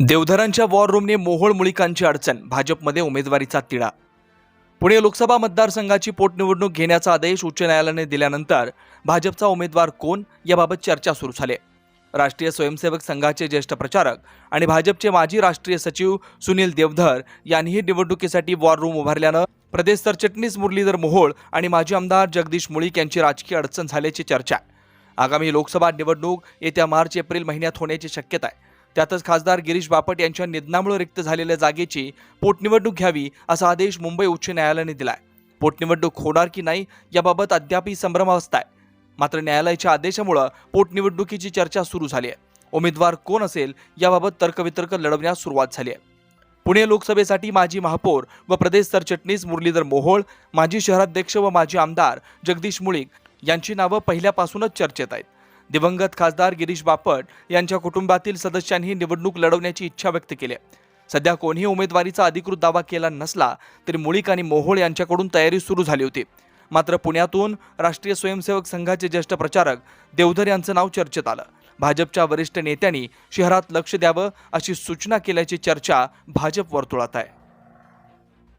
देवधरांच्या war रूमने Mohol मुळिकांची अडचण भाजपमध्ये उमेदवारीचा तिढा. पुणे लोकसभा मतदारसंघाची पोटनिवडणूक घेण्याचा आदेश उच्च न्यायालयाने दिल्यानंतर भाजपचा उमेदवार कोण याबाबत चर्चा सुरू झाली. राष्ट्रीय स्वयंसेवक संघाचे ज्येष्ठ प्रचारक आणि भाजपचे माजी राष्ट्रीय सचिव सुनील देवधर यांनीही निवडणुकीसाठी वॉर रूम उभारल्यानं प्रदेश सरचिटणीस मुरलीधर मोहोळ आणि माजी आमदार जगदीश मुळीक यांची राजकीय अडचण झाल्याची चर्चा. आहे आगामी लोकसभा निवडणूक येत्या मार्च एप्रिल महिन्यात होण्याची शक्यता आहे. त्यातच खासदार गिरीश बापट यांच्या निधनामुळे रिक्त झालेल्या जागेची पोटनिवडणूक घ्यावी असा आदेश मुंबई उच्च न्यायालयाने दिलाय. पोटनिवडणूक होणार की नाही याबाबत अद्यापही संभ्रमावस्था आहे मात्र न्यायालयाच्या आदेशामुळं पोटनिवडणुकीची चर्चा सुरू झाली आहे उमेदवार कोण असेल याबाबत तर्कवितर्क लढवण्यास सुरुवात झाली आहे पुणे लोकसभेसाठी माजी महापौर व प्रदेश सरचिटणीस मुरलीधर मोहोळ माजी शहराध्यक्ष व माजी आमदार जगदीश मुळीक यांची नावं पहिल्यापासूनच चर्चेत आहेत. दिवंगत खासदार गिरीश बापट यांच्या कुटुंबातील सदस्यांनी निवडणूक लढवण्याची इच्छा व्यक्त केली आहे. सध्या कोणीही उमेदवारीचा अधिकृत दावा केला नसला तरी मुळीक आणि मोहोळ यांच्याकडून तयारी सुरू झाली होती. मात्र पुण्यातून राष्ट्रीय स्वयंसेवक संघाचे ज्येष्ठ प्रचारक देवधर यांचं नाव चर्चेत आलं. भाजपच्या वरिष्ठ नेत्यांनी शहरात लक्ष द्यावं अशी सूचना केल्याची चर्चा भाजप वर्तुळात आहे.